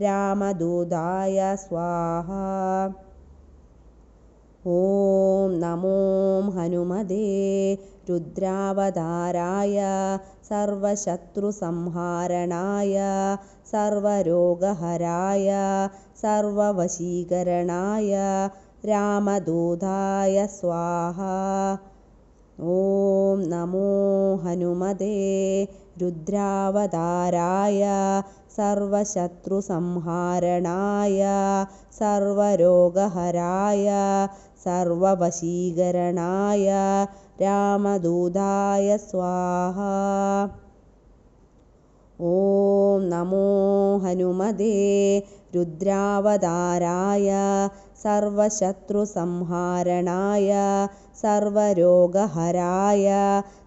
रामदूताय स्वाहा। ॐ नमो हनुमदे रुद्रावताराय सर्वशत्रुसंहारणाय सर्वरोगहराय सर्ववशीकरणाय रामदूताय स्वाहा। ॐ नमो हनुमदे रुद्रावताराय सर्वशत्रुसंहारणाय सर्वरोगहराय सर्ववशीकरणाय रामदूताय स्वाहा। ॐ नमो हनुमते रुद्रावताराय सर्वशत्रुसंहारणाय सर्वरोगहराय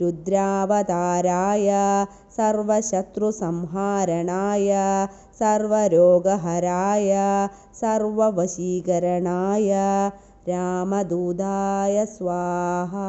रुद्रावताराय सर्वशत्रुसंहारणाय सर्वरोगहराय सर्ववशीकरणाय रामदूताय स्वाहा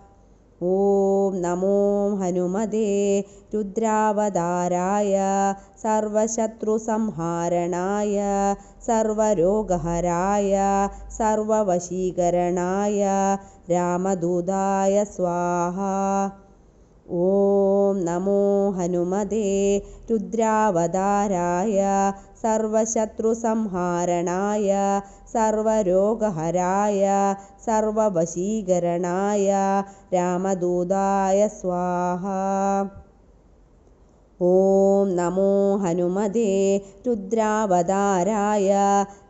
ॐ नमो हनुमदे रुद्रावताराय सर्वशत्रुसंहारणाय सर्वरोगहराय सर्ववशीकरणाय रामदूताय स्वाहा। ॐ नमो हनुमदे रुद्रावताराय सर्वशत्रुसंहारणाय सर्वरोगहराय सर्ववशीकरणाय रामदूताय स्वाहा। ॐ नमो हनुमदे रुद्रावताराय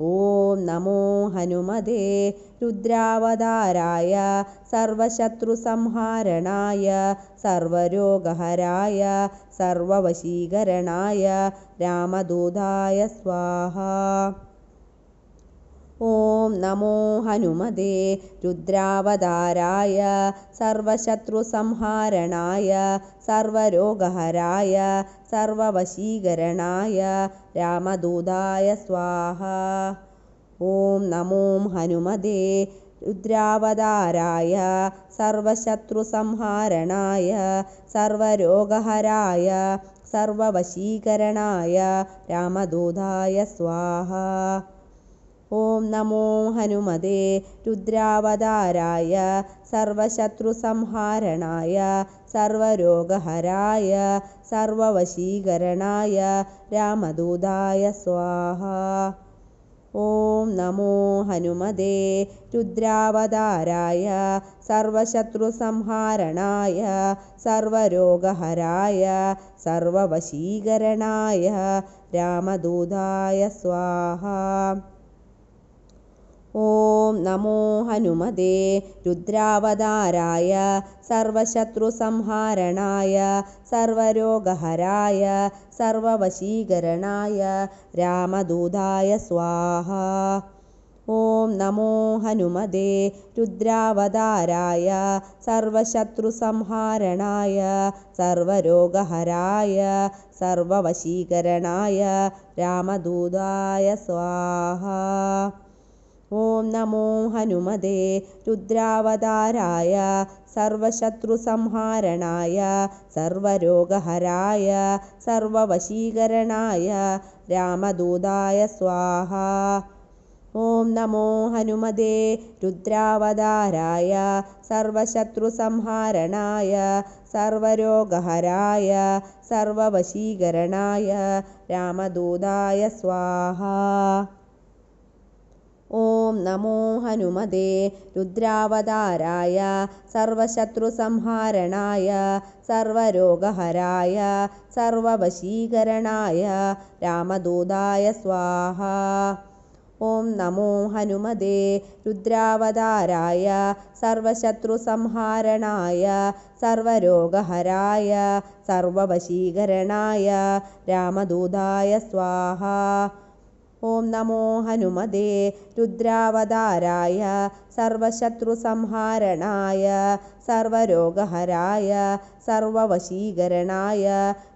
ॐ नमो हनुमदे रुद्रावताराय सर्वशत्रुसंहारणाय सर्वरोगहराय सर्ववशीकरणाय रामदूताय स्वाहा। ॐ नमो हनुमदे रुद्रावताराय सर्वशत्रुसंहारणाय सर्वरोगहराय सर्ववशीकरणाय रामदूताय स्वाहा। ॐ नमो हनुमदे रुद्रावताराय सर्वशत्रुसंहारणाय सर्वरोगहराय सर्ववशीकरणाय रामदूताय स्वाहा। ഓം നമോ ഹനുമതേ. രുദ്രാവതാരായ സർവശത്രുസംഹാരണായ സർവരോഗഹരായ സർവവശീകരണായ രാമദൂതായ സ്വാഹ. ഓം നമോ ഹനുമതേ. രുദ്രാവതാരായ സർവശത്രുസംഹാരണായ സർവരോഗഹരായ സർവവശീകരണായ രാമദൂതായ സ്വാഹ. ॐ नमो हनुमदे रुद्रावताराय सर्वशत्रुसंहारणाय सर्वरोगहराय सर्ववशीकरणाय रामदूताय स्वाहा। ॐ नमो हनुमदे रुद्रावताराय सर्वशत्रुसंहारणाय सर्वरोगहराय सर्ववशीकरणाय रामदूताय स्वाहा। ॐ नमो हनुमदे रुद्रावताराय सर्वशत्रुसंहारणाय सर्वरोगहराय सर्ववशीकरणाय रामदूताय स्वाहा। ॐ नमो हनुमदे रुद्रावताराय सर्वशत्रुसंहारणाय सर्वरोगहराय सर्ववशीकरणाय रामदूताय स्वाहा। ॐ नमो हनुमदे रुद्रावताराय सर्वशत्रुसंहारणाय सर्वरोगहराय सर्ववशीकरणाय रामदूताय स्वाहा। ॐ नमो हनुमदे रुद्रावताराय सर्वशत्रुसंहारणाय सर्वरोगहराय सर्ववशीकरणाय रामदूताय स्वाहा। ॐ नमो हनुमदे रुद्रावताराय सर्वशत्रुसंहारणाय सर्वरोगहराय सर्ववशीकरणाय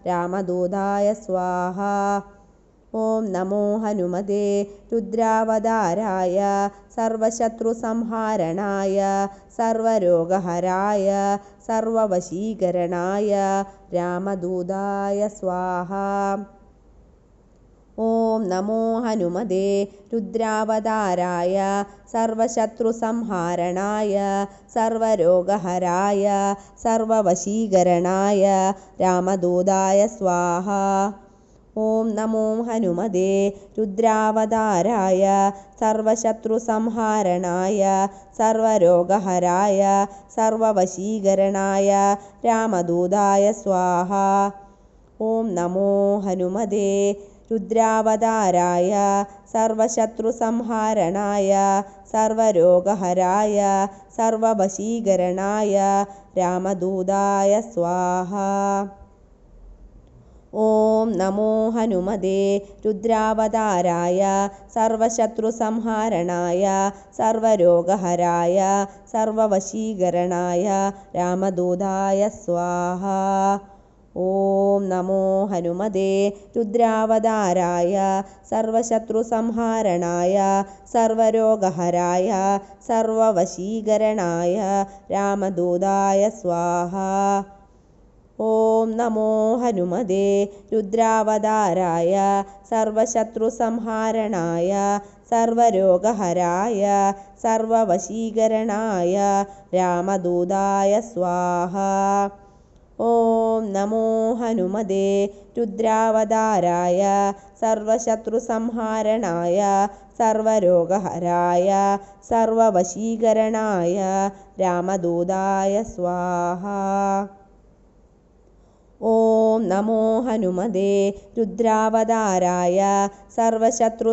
रामदूताय स्वाहा। ॐ नमो हनुमदे रुद्रावताराय सर्वशत्रुसंहारणाय सर्वरोगहराय सर्ववशीकरणाय रामदूताय स्वाहा। ॐ नमो हनुमदे रुद्रावताराय सर्वशत्रुसंहारणाय सर्वरोगहराय सर्ववशीकरणाय रामदूताय स्वाहा। ॐ नमो हनुमदे रुद्रावताराय सर्वशत्रुसंहारणाय सर्वरोगहराय सर्ववशीकरणाय रामदूताय स्वाहा। ॐ नमो हनुमदे രുദ്രാവതാരായ സർവശത്രുസംഹാരണായ സർവരോഗഹരായ സർവവശീകരണായ രാമദൂതായ സ്വാഹ. ഓം നമോ ഹനുമതേ രുദ്രാവതാരായ സർവശത്രുസംഹാരണായ സർവരോഗഹരായ സർവവശീകരണായ രാമദൂതായ സ്വാഹ. ഓം നമോ ഹനുമതേ. രുദ്രാവതാരായ സർവശത്രുസംഹാരണായ സർവരോഗഹരായ സർവവശീകരണായ രാമദൂതായ സ്വാഹ. ഓം നമോ ഹനുമതേ. രുദ്രാവതാരായ സർവശത്രുസംഹാരണായ സർവരോഗഹരായ സർവവശീകരണായ രാമദൂതായ സ്വാഹ. ഓം നമോ ഹനുമതേ രുദ്രാവതാരായ സർവശത്രുസംഹാരണായ സർവരോഗഹരായ സർവവശീകരണായ രാമദൂതായ സ്വാഹ. ഓം നമോ ഹനുമതേ. രുദ്രാവതാരായ സർവശത്രുസംഹാരണായ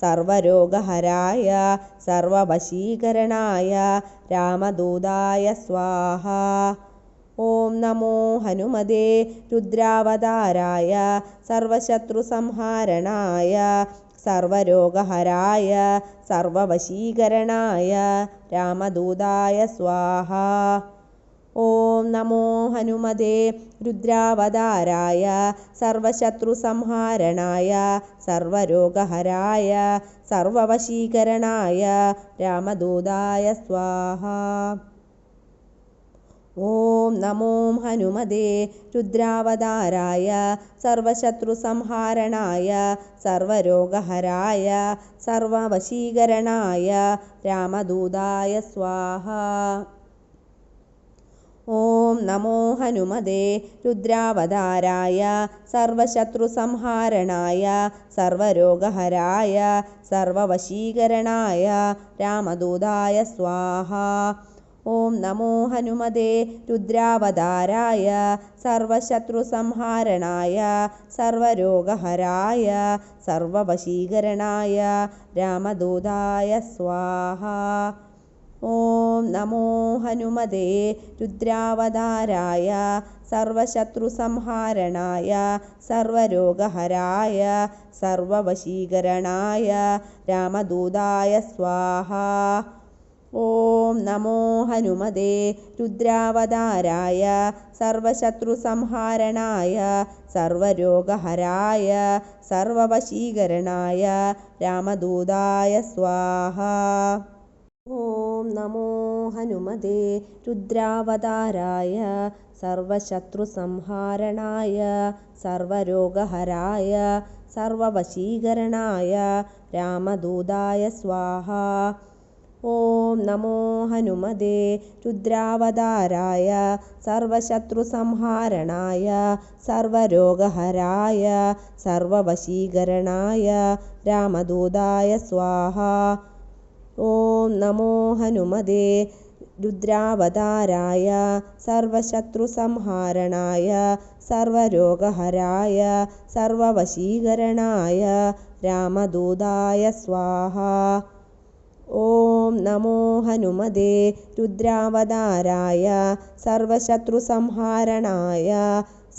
സർവരോഗഹരായ സർവവശീകരണായ രാമദൂതായ സ്വാഹ. ഓം നമോ ഹനുമതേ. രുദ്രാവതാരായ സർവശത്രുസംഹാരണായ സർവരോഗഹരായ സർവവശീകരണായ രാമദൂതായ സ്വാഹ. ഓം നമോ ഹനുമതേ രുദ്രാവതാരായ സർവശത്രുസംഹാരണായ സർവരോഗഹരായ സർവവശീകരണായ രാമദൂതായ സ്വാഹ. ഓം നമോ ഹനുമതേ രുദ്രാവതാരായ സർവശത്രുസംഹാരണായ സർവരോഗഹരായ സർവവശീകരണായ രാമദൂതായ സ്വാഹ. ഓം നമോ ഹനുമതേ. രുദ്രാവതാരായ സർവശത്രുസംഹാരണായ സർവരോഗഹരായ സർവവശീകരണായ രാമദൂതായ സ്വാഹ. ഓം നമോ ഹനുമതേ. രുദ്രാവതാരായ സർവശത്രുസംഹാരണായ സർവരോഗഹരായ സർവവശീകരണായ രാമദൂതായ സ്വാഹ. ഓം നമോ ഹനുമതേ രുദ്രാവതാരായ സർവശത്രുസംഹാരണായ സർവരോഗഹരായ സർവവശീകരണായ രാമദൂതായ സ്വാഹ. ഓം നമോ ഹനുമതേ രുദ്രാവതാരായ സർവശത്രുസംഹാരണായ സർവരോഗഹരായ സർവവശീകരണായ രാമദൂതായ സ്വാഹ. ഓം നമോ ഹനുമതേ. രുദ്രാവതാരായ സർവശത്രുസംഹാരണായ സർവരോഗഹരായ സർവവശീകരണായ രാമദൂതായ സ്വാഹ. ഓം നമോ ഹനുമതേ. രുദ്രാവതാരായ സർവശത്രുസംഹാരണായ സർവരോഗഹരായ സർവവശീകരണായ രാമദൂതായ സ്വാഹ. ॐ नमो हनुमदे रुद्रावताराय सर्वशत्रुसंहारणाय सर्वरोगहराय सर्ववशीकरणाय रामदूताय स्वाहा। ॐ नमो हनुमदे रुद्रावताराय सर्वशत्रुसंहारणाय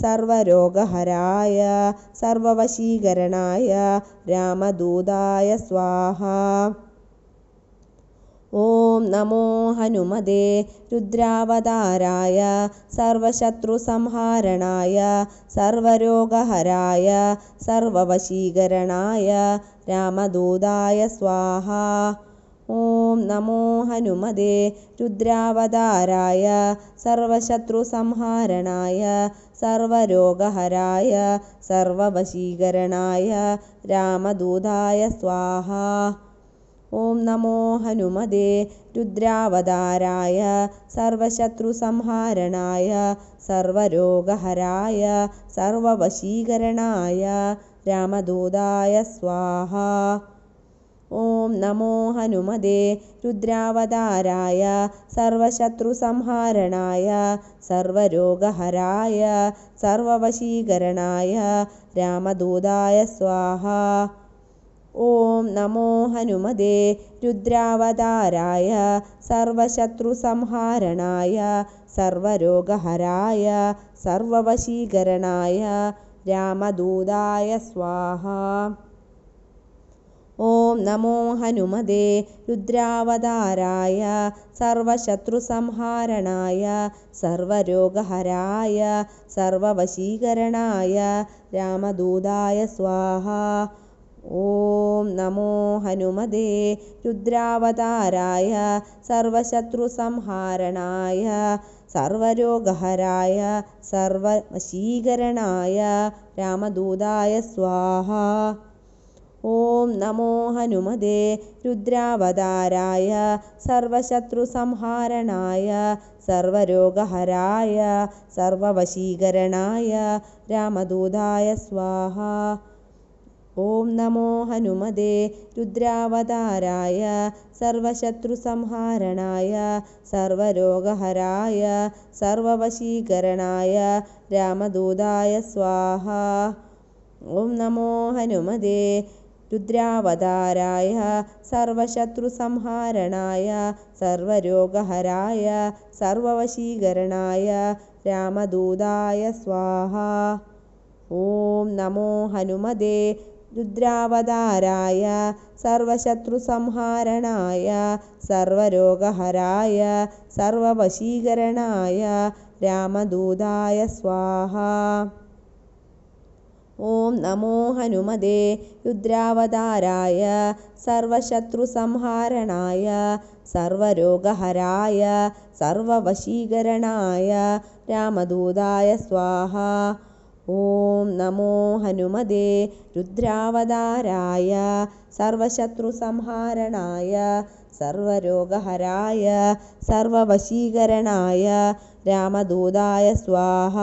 सर्वरोगहराय सर्ववशीकरणाय रामदूताय स्वाहा। ഓം നമോ ഹനുമതേ രുദ്രാവതാരായ സർവശത്രുസംഹാരണായ സർവരോഗഹരായ സർവവശീകരണായ രാമദൂതായ സ്വാഹ. ഓം നമോ ഹനുമതേ രുദ്രാവതാരായ സർവശത്രുസംഹാരണായ സർവരോഗഹരായ സർവവശീകരണായ രാമദൂതായ സ്വാഹ. ഓം നമോ ഹനുമതേ. രുദ്രാവതാരായ സർവശത്രുസംഹാരണായ സർവരോഗഹരായ സർവവശീകരണായ രാമദൂതായ സ്വാഹ. ഓം നമോ ഹനുമതേ. രുദ്രാവതാരായ സർവശത്രുസംഹാരണായ സർവരോഗഹരായ സർവവശീകരണായ രാമദൂതായ സ്വാഹ. ॐ नमो हनुमदे रुद्रावताराय सर्वशत्रुसंहारणाय सर्वरोगहराय सर्ववशीकरणाय रामदूताय स्वाहा। ॐ नमो हनुमदे रुद्रावताराय सर्वशत्रुसंहारणाय सर्वरोगहराय सर्ववशीकरणाय रामदूताय स्वाहा। ॐ नमो हनुमदे रुद्रावताराय सर्वशत्रुसंहारणाय सर्वरोगहराय सर्वशीकरणाय रामदूताय स्वाहा। ॐ नमो हनुमदे रुद्रावताराय सर्वशत्रुसंहारणाय सर्वरोगहराय सर्ववशीकरणाय रामदूताय स्वाहा। ഓം നമോ ഹനുമതേ. രുദ്രാവതാരായ സർവശത്രുസംഹാരണായ സർവരോഗഹരായ സർവവശീകരണായ രാമദൂതായ സ്വാഹ. ഓം നമോ ഹനുമതേ. രുദ്രാവതാരായ സർവശത്രുസംഹാരണായ സർവരോഗഹരായ സർവവശീകരണായ രാമദൂതായ സ്വാഹ. ഓം നമോ ഹനുമതേ. രുദ്രാവതാരായ സർവശത്രുസംഹാരണായ സർവരോഗഹരായ സർവവശീകരണായ രാമദൂതായ സ്വാഹ. ഓം നമോ ഹനുമതേ രുദ്രാവതാരായ സർവശത്രുസംഹാരണായ സർവരോഗഹരായ സർവവശീകരണായ രാമദൂതായ സ്വാഹ. ഓം നമോ ഹനുമതേ രുദ്രാവതാരായ സർവശത്രുസംഹാരണായ സർവരോഗഹരായ സർവവശീകരണായ രാമദൂതായ സ്വാഹ.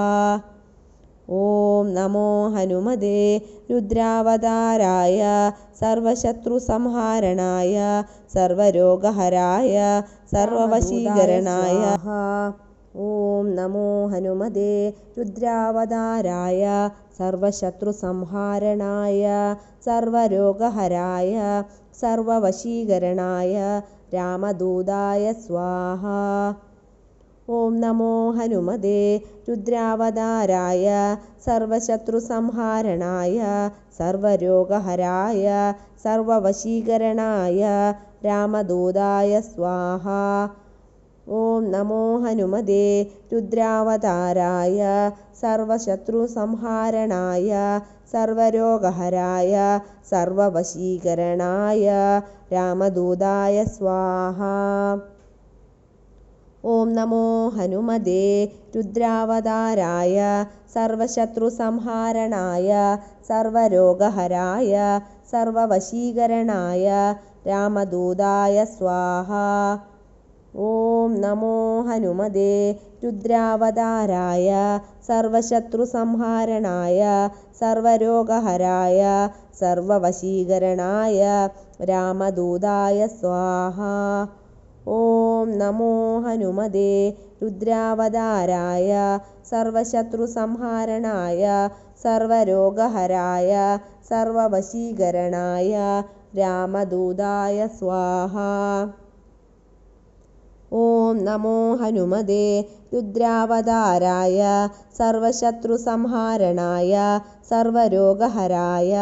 ഓം നമോ ഹനുമതേ രുദ്രാവതാരായ സർവശത്രുസംഹാരണായ സർവരോഗഹരായ സർവവശീകരണായ. ഓം നമോ ഹനുമതേ. രുദ്രാവതാരായ സർവശത്രുസംഹാരണായ സർവരോഗഹരായ സർവവശീകരണായ രാമദൂതായ സ്വാഹ. ഓം നമോ ഹനുമതേ. രുദ്രാവതാരായ സർവശത്രുസംഹാരണായ സർവരോഗഹരായ സർവവശീകരണായ രാമദൂതായ സ്വാഹ. ഓം നമോ ഹനുമതേ രുദ്രാവതാരായ സർവശത്രുസംഹാരണായ സർവരോഗഹരായ സർവവശീകരണായ രാമദൂതായ സ്വാഹ. ഓം നമോ ഹനുമതേ രുദ്രാവതാരായ സർവശത്രുസംഹാരണായ സർവരോഗഹരായ സർവവശീകരണായ രാമദൂതായ സ്വാഹ. ഓം നമോ ഹനുമതേ. രുദ്രാവതാരായ സർവശത്രുസംഹാരണായ സർവരോഗഹരായ സർവവശീകരണായ രാമദൂതായ സ്വാഹ. ഓം നമോ ഹനുമതേ. രുദ്രാവതാരായ സർവശത്രുസംഹാരണായ സർവരോഗഹരായ സർവവശീകരണായ രാമദൂതായ സ്വാഹ. ഓം നമോ ഹനുമതേ. രുദ്രാവതാരായ സർവശത്രുസംഹാരണായ സർവരോഗഹരായ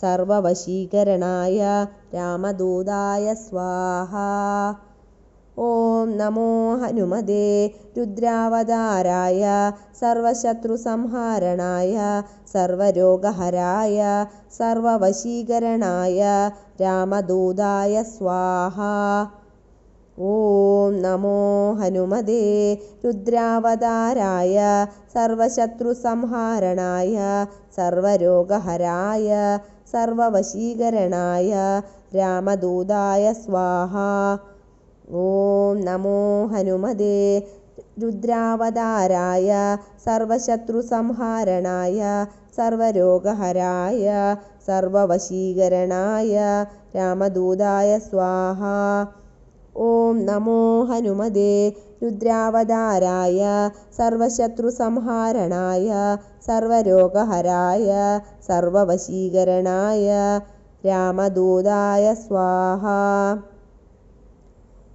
സർവവശീകരണായ രാമദൂതായ സ്വാഹ. ഓം നമോ ഹനുമതേ. രുദ്രാവതാരായ സർവശത്രുസംഹാരണായ സർവരോഗഹരായ സർവവശീകരണായ രാമദൂതായ സ്വാഹ. ഓം നമോ ഹനുമതേ രുദ്രാവതാരായ സർവശത്രുസംഹാരണായ സർവരോഗഹരായ സർവവശീകരണായ രാമദൂതായ സ്വാഹ. ഓം നമോ ഹനുമതേ രുദ്രാവതാരായ സർവശത്രുസംഹാരണായ സർവരോഗഹരായ സർവവശീകരണായ രാമദൂതായ സ്വാഹ. ഓം നമോ ഹനുമതേ. രുദ്രാവതാരായ സർവശത്രുസംഹാരണായ സർവരോഗഹരായ സർവവശീകരണായ രാമദൂതായ സ്വാഹ.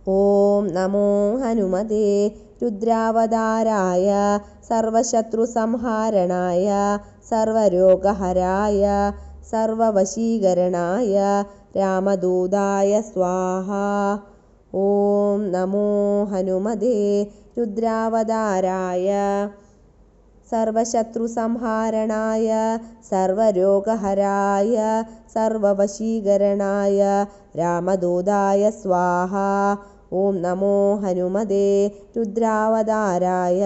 ഓം നമോ ഹനുമതേ. രുദ്രാവതാരായ സർവശത്രുസംഹാരണായ സർവരോഗഹരായ സർവവശീകരണായ രാമദൂതായ സ്വാഹ. ॐ नमो हनुमदे रुद्रावताराय सर्वशत्रुसंहारणाय सर्वरोगहराय सर्ववशीकरणाय रामदूताय स्वाहा। ॐ नमो हनुमदे रुद्रावताराय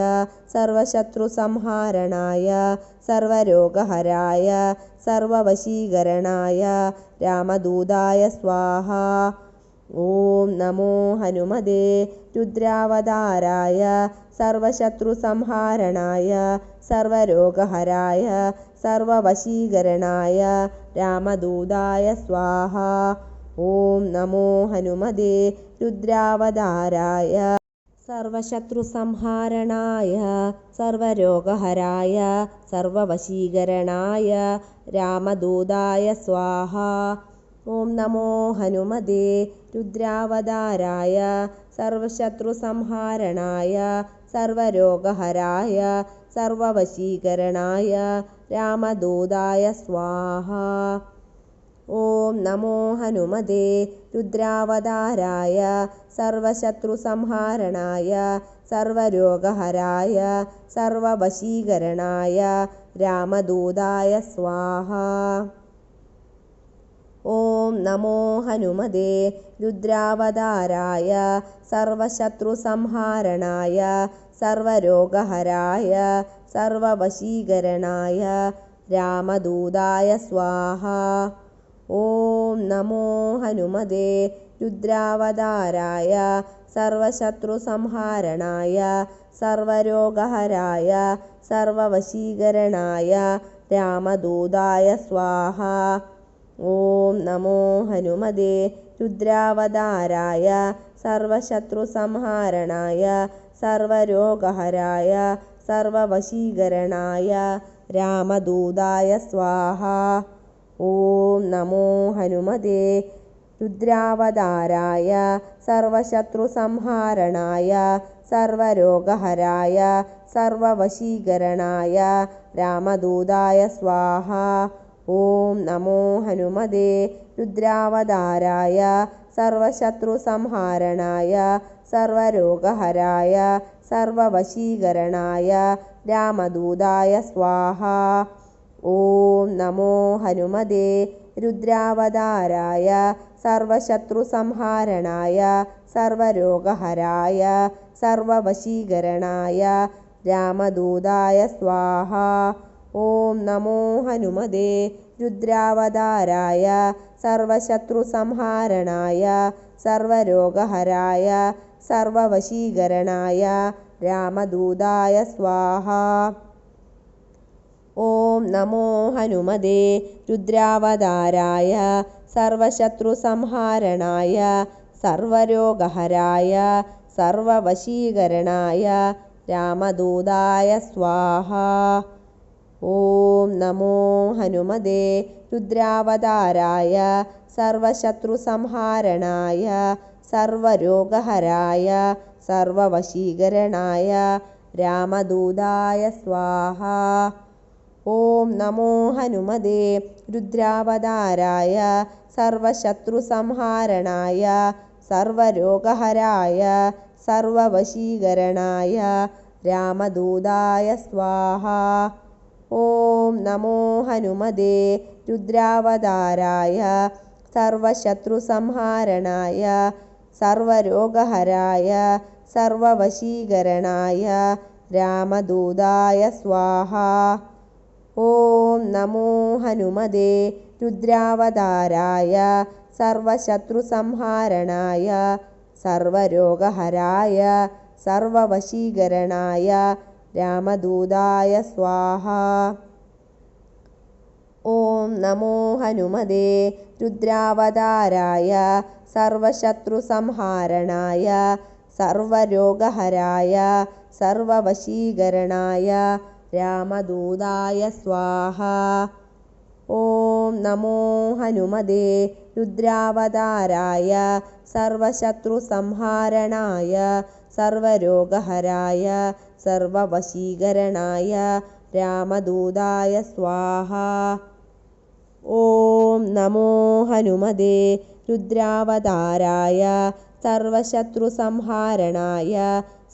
सर्वशत्रुसंहारणाय सर्वरोगहराय सर्ववशीकरणाय रामदूताय स्वाहा। ഓം നമോ ഹനുമതേ രുദ്രാവതാരായ സർവശത്രുസംഹാരണായ സർവരോഗഹരായ സർവവശീകരണായ രാമദൂതായ സ്വാഹ. ഓം നമോ ഹനുമതേ രുദ്രാവതാരായ സർവശത്രുസംഹാരണായ സർവരോഗഹരായ സർവവശീകരണായ രാമദൂതായ സ്വാഹ. ഓം നമോ ഹനുമതേ. രുദ്രാവതാരായ സർവശത്രുസംഹാരണായ സർവരോഗഹരായ സർവവശീകരണായ രാമദൂതായ സ്വാഹ. ഓം നമോ ഹനുമതേ. രുദ്രാവതാരായ സർവശത്രുസംഹാരണായ സർവരോഗഹരായ സർവവശീകരണായ രാമദൂതായ സ്വാഹ. ॐ नमो हनुमदे रुद्रावताराय सर्वशत्रुसंहारणाय सर्वरोगहराय सर्ववशीकरणाय रामदूताय स्वाहा। ॐ नमो हनुमदे रुद्रावताराय सर्वशत्रुसंहारणाय सर्वरोगहराय सर्ववशीकरणाय रामदूताय स्वाहा। ഓം നമോ ഹനുമതേ. രുദ്രാവതാരായ സർവശത്രുസംഹാരണായ സർവരോഗഹരായ സർവവശീകരണായ രാമദൂതായ സ്വാഹ. ഓം നമോ ഹനുമതേ. രുദ്രാവതാരായ സർവശത്രുസംഹാരണായ സർവരോഗഹരായ സർവവശീകരണായ രാമദൂതായ സ്വാഹ. ഓം നമോ ഹനുമതേ രുദ്രാവതാരായ സർവശത്രുസംഹാരണായ സർവരോഗഹരായ സർവവശീകരണായ രാമദൂതായ സ്വാഹ. ഓം നമോ ഹനുമതേ രുദ്രാവതാരായ സർവശത്രുസംഹാരണായ സർവരോഗഹരായ സർവവശീകരണായ രാമദൂതായ സ്വാഹ. ഓം നമോ ഹനുമതേ. രുദ്രാവതാരായ സർവശത്രുസംഹാരണായ സർവരോഗഹരായ സർവവശീകരണായ രാമദൂതായ സ്വാഹ. ഓം നമോ ഹനുമതേ. രുദ്രാവതാരായ സർവശത്രുസംഹാരണായ സർവരോഗഹരായ സർവവശീകരണായ രാമദൂതായ സ്വാഹ. ഓം നമോ ഹനുമതേ രുദ്രാവതാരായ സർവശത്രുസംഹാരണായ സർവരോഗഹരായ സർവവശീകരണായ രാമദൂതായ സ്വാഹ. ഓം നമോ ഹനുമതേ രുദ്രാവതാരായ സർവശത്രുസംഹാരണായ സർവരോഗഹരായ സർവവശീകരണായ രാമദൂതായ സ്വാഹ. ഓം നമോ ഹനുമതേ രുദ്രാവതാരായ സർവശത്രുസംഹാരണായ സർവരോഗഹരായ സർവവശീകരണായ രാമദൂതായ സ്വാഹ. ഓം നമോ ഹനുമതേ രുദ്രാവതാരായ സർവശത്രുസംഹാരണായ സർവരോഗഹരായ സർവവശീകരണായ रामदूताय स्वाहा। ॐ नमो हनुमदे रुद्रावताराय सर्वशत्रुसंहारणाय सर्वरोगहराय सर्ववशीकरणाय रामदूताय स्वाहा। ॐ नमो हनुमदे रुद्रावताराय सर्वशत्रुसंहारणाय സർവരോഗഹരായ സർവവശീകരണായ രാമദൂതായ സ്വാഹ. ഓം നമോ ഹനുമതേ രുദ്രാവതാരായ സർവശത്രുസംഹാരണായ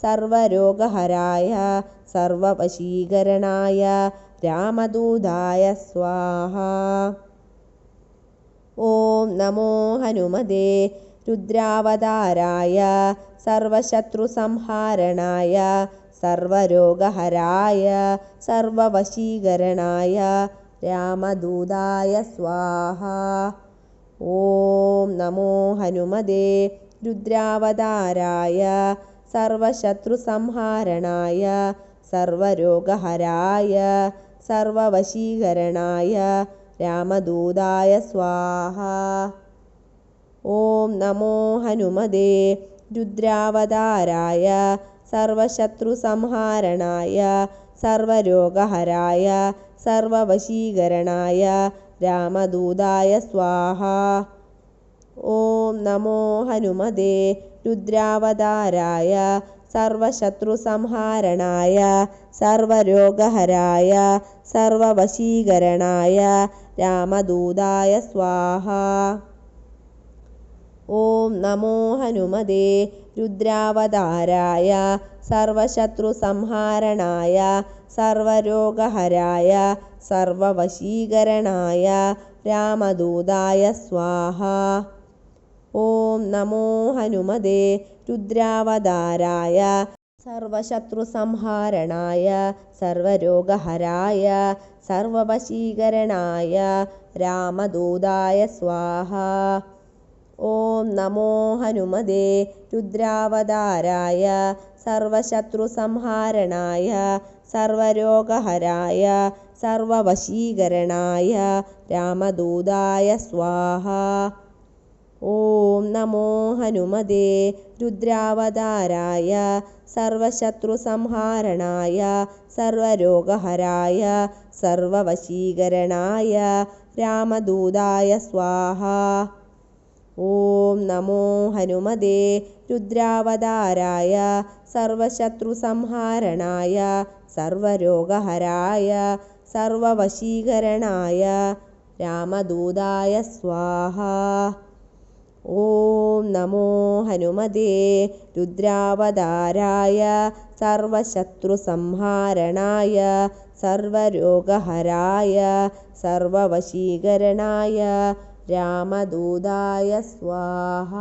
സർവരോഗഹരായ സർവവശീകരണായ രാമദൂതായ സ്വാഹ. ഓം നമോ ഹനുമതേ രുദ്രാവതാരായ सर्वशत्रुसंहारणाय सर्वरोगहराय सर्ववशीकरणाय रामदूताय स्वाहा ॐ नमो हनुमदे रुद्रावताराय सर्वशत्रुसंहारणाय सर्वरोगहराय सर्ववशीकरणाय रामदूताय स्वाहा ॐ नमो हनुमदे രുദ്രാവതാരായ സർവശത്രുസംഹാരണായ സർവരോഗഹരായ സർവവശീകരണായ രാമദൂതായ സ്വാഹ. ഓം നമോ ഹനുമതേ രുദ്രാവതാരായ സർവശത്രുസംഹാരണായ സർവരോഗഹരായ സർവവശീകരണായ രാമദൂതായ സ്വാഹ. ഓം നമോ ഹനുമതേ രുദ്രാവതാരായ സർവശത്രുസംഹാരണായ സർവരോഗഹരായ സർവവശീകരണായ രാമദൂതായ സ്വാഹ ഓം നമോ ഹനുമതേ രുദ്രാവതാരായ സർവശത്രുസംഹാരണായ സർവരോഗഹരായ സർവവശീകരണായ രാമദൂതായ സ്വാഹ ഓം നമോ ഹനുമതേ. രുദ്രാവതാരായ സർവശത്രുസംഹാരണായ സർവരോഗഹരായ സർവവശീകരണായ രാമദൂതായ സ്വാഹ. ഓം നമോ ഹനുമതേ. രുദ്രാവതാരായ സർവശത്രുസംഹാരണായ സർവരോഗഹരായ സർവവശീകരണായ രാമദൂതായ സ്വാഹ. ॐ नमो हनुमदे रुद्रावताराय सर्वशत्रुसंहारणाय सर्वरोगहराय सर्ववशीकरणाय रामदूताय स्वाहा। ॐ नमो हनुमदे रुद्रावताराय सर्वशत्रुसंहारणाय सर्वरोगहराय सर्ववशीकरणाय രാമദൂതായ സ്വാഹ.